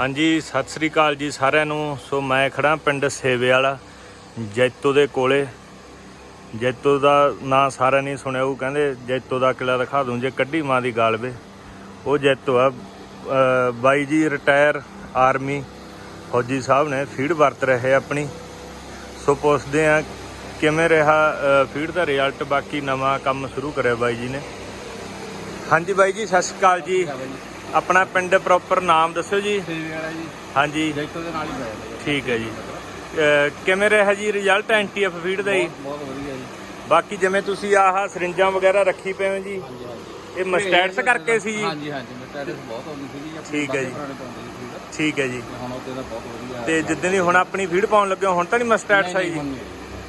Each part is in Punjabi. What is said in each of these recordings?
ਹਾਂਜੀ, ਸਤਿ ਸ੍ਰੀ ਅਕਾਲ ਜੀ ਸਾਰਿਆਂ ਨੂੰ। ਸੋ ਮੈਂ ਖੜਾ ਪਿੰਡ ਸੇਵੇ ਵਾਲਾ, ਜੈਤੋ ਦੇ ਕੋਲੇ। ਜੈਤੋ ਦਾ ਨਾਂ ਸਾਰਿਆਂ ਨੇ ਸੁਣਿਆ ਉਹ ਕਹਿੰਦੇ ਜੈਤੋ ਦਾ ਕਿਲਾ ਦਿਖਾ ਦੂੰ, ਜੇ ਕੱਢੀ ਮਾਂ ਦੀ ਗਾਲਵੇ ਉਹ ਜੈਤੋ ਆ। ਬਾਈ ਜੀ ਰਿਟਾਇਰ ਆਰਮੀ ਫੌਜੀ ਸਾਹਿਬ ਨੇ ਫੀਡ ਵਰਤ ਰਹੇ ਆਪਣੀ। ਸੋ ਪੁੱਛਦੇ ਆ, ਕਿਵੇਂ ਰਿਹਾ ਫੀਡ ਦਾ ਰਿਜ਼ਲਟ? ਬਾਕੀ ਨਵਾਂ ਕੰਮ ਸ਼ੁਰੂ ਕਰਿਆ ਬਾਈ ਜੀ ਨੇ। ਹਾਂਜੀ ਬਾਈ ਜੀ, ਸਤਿ ਸ਼੍ਰੀ ਅਕਾਲ ਜੀ। ਆਪਣਾ ਪਿੰਡ ਪ੍ਰੋਪਰ ਨਾਮ ਦੱਸਿਓ ਜੀ। ਸੇਵੇ ਵਾਲਾ ਜੀ। ਹਾਂਜੀ। ਦੇ ਨਾਲ ਹੀ ਠੀਕ ਹੈ ਜੀ। ਅਹ ਕਿਵੇਂ ਰਿਹਾ ਜੀ ਰਿਜ਼ਲਟ ਐਨਟੀਐਫ ਫੀਡ ਦਾ ਜੀ? ਬਹੁਤ ਵਧੀਆ ਜੀ। ਬਾਕੀ ਜਿਵੇਂ ਤੁਸੀਂ ਆਹ ਸਰਿੰਜਾਂ ਵਗੈਰਾ ਰੱਖੀ ਪਏ ਹੋ ਜੀ ਹਾਂਜੀ ਹਾਂਜੀ। ਇਹ ਮਸਟੈਟਸ ਕਰਕੇ ਸੀ ਜੀ? ਹਾਂਜੀ ਹਾਂਜੀ ਮਸਟੈਟਸ ਬਹੁਤ ਆਉਂਦੀ ਸੀ ਜੀ ਆਪਣੇ ਠੀਕ ਹੈ ਜੀ। ਪੁਰਾਣੇ ਪਾਉਂਦੇ ਸੀ ਫੀਡ ਠੀਕ ਹੈ ਜੀ। ਤੇ ਹੁਣ ਉਹਦੇ ਦਾ ਬਹੁਤ ਵਧੀਆ ਤੇ ਜਿੱਦਣ ਦੀ ਹੁਣ ਆਪਣੀ ਫੀਡ ਪਾਉਣ ਲੱਗੇ ਹੋ, ਹੁਣ ਤਾਂ ਨਹੀਂ ਮਸਟੈਟਸ ਆਈ ਜੀ?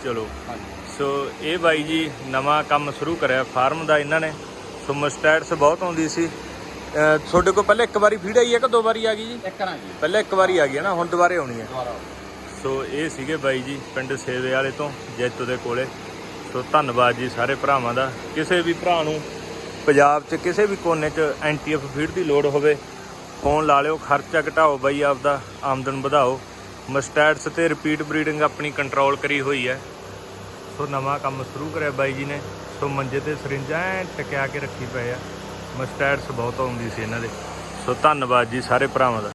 ਚਲੋ। ਹਾਂਜੀ। ਸੋ ਇਹ ਬਾਈ ਜੀ ਨਵਾਂ ਕੰਮ ਸ਼ੁਰੂ ਕਰਿਆ ਫਾਰਮ ਦਾ ਇਹਨਾਂ ਨੇ। ਸੋ ਮਸਟੈਟਸ ਬਹੁਤ ਆਉਂਦੀ ਸੀ। ਤੁਹਾਡੇ ਕੋਲ ਪਹਿਲੇ ਇੱਕ ਵਾਰੀ ਫੀਡ ਆਈ ਹੈ ਕਿ ਦੋ ਵਾਰੀ ਆ ਗਈ ਜੀ? ਇੱਕ ਕਰਾਂ ਜੀ ਪਹਿਲੇ ਇੱਕ ਵਾਰੀ ਆ ਗਈ ਹੈ ਨਾ ਹੁਣ ਦੁਬਾਰੇ ਆਉਣੀ ਹੈ। ਦੁਬਾਰਾ ਸੋ ਇਹ ਸੀਗੇ ਬਾਈ ਜੀ ਪਿੰਡ ਸੇਵੇ ਵਾਲੇ ਤੋਂ ਜੈਤੋ ਦੇ ਕੋਲੇ। ਸੋ ਧੰਨਵਾਦ ਜੀ ਸਾਰੇ ਭਰਾਵਾਂ ਦਾ। ਕਿਸੇ ਵੀ ਭਰਾ ਨੂੰ ਪੰਜਾਬ 'ਚ ਕਿਸੇ ਵੀ ਕੋਨੇ 'ਚ ਐਨਟੀਐਫ ਫੀਡ ਦੀ ਲੋੜ ਹੋਵੇ ਫੋਨ ਲਾ ਲਿਓ ਖਰਚਾ ਘਟਾਓ ਬਾਈ ਆਪਦਾ ਆਮਦਨ ਵਧਾਓ। ਮਸਟੈਟਸ ਤੇ ਰਿਪੀਟ ਬਰੀਡਿੰਗ ਆਪਣੀ ਕੰਟਰੋਲ ਕਰੀ ਹੋਈ ਹੈ। ਸੋ ਨਵਾਂ ਕੰਮ ਸ਼ੁਰੂ ਕਰਿਆ ਬਾਈ ਜੀ ਨੇ। ਸੋ ਮੰਜੇ ਤੇ ਸਰਿੰਜਾਂ ਐਂ ਟਕਿਆ ਕੇ ਰੱਖੀ ਪਏ ਆ। ਮਸਟੈਟਸ ਬਹੁਤ ਆਉਂਦੀ ਸੀ ਇਹਨਾਂ ਦੇ। ਸੋ ਧੰਨਵਾਦ ਜੀ ਸਾਰੇ ਭਰਾਵਾਂ ਦਾ।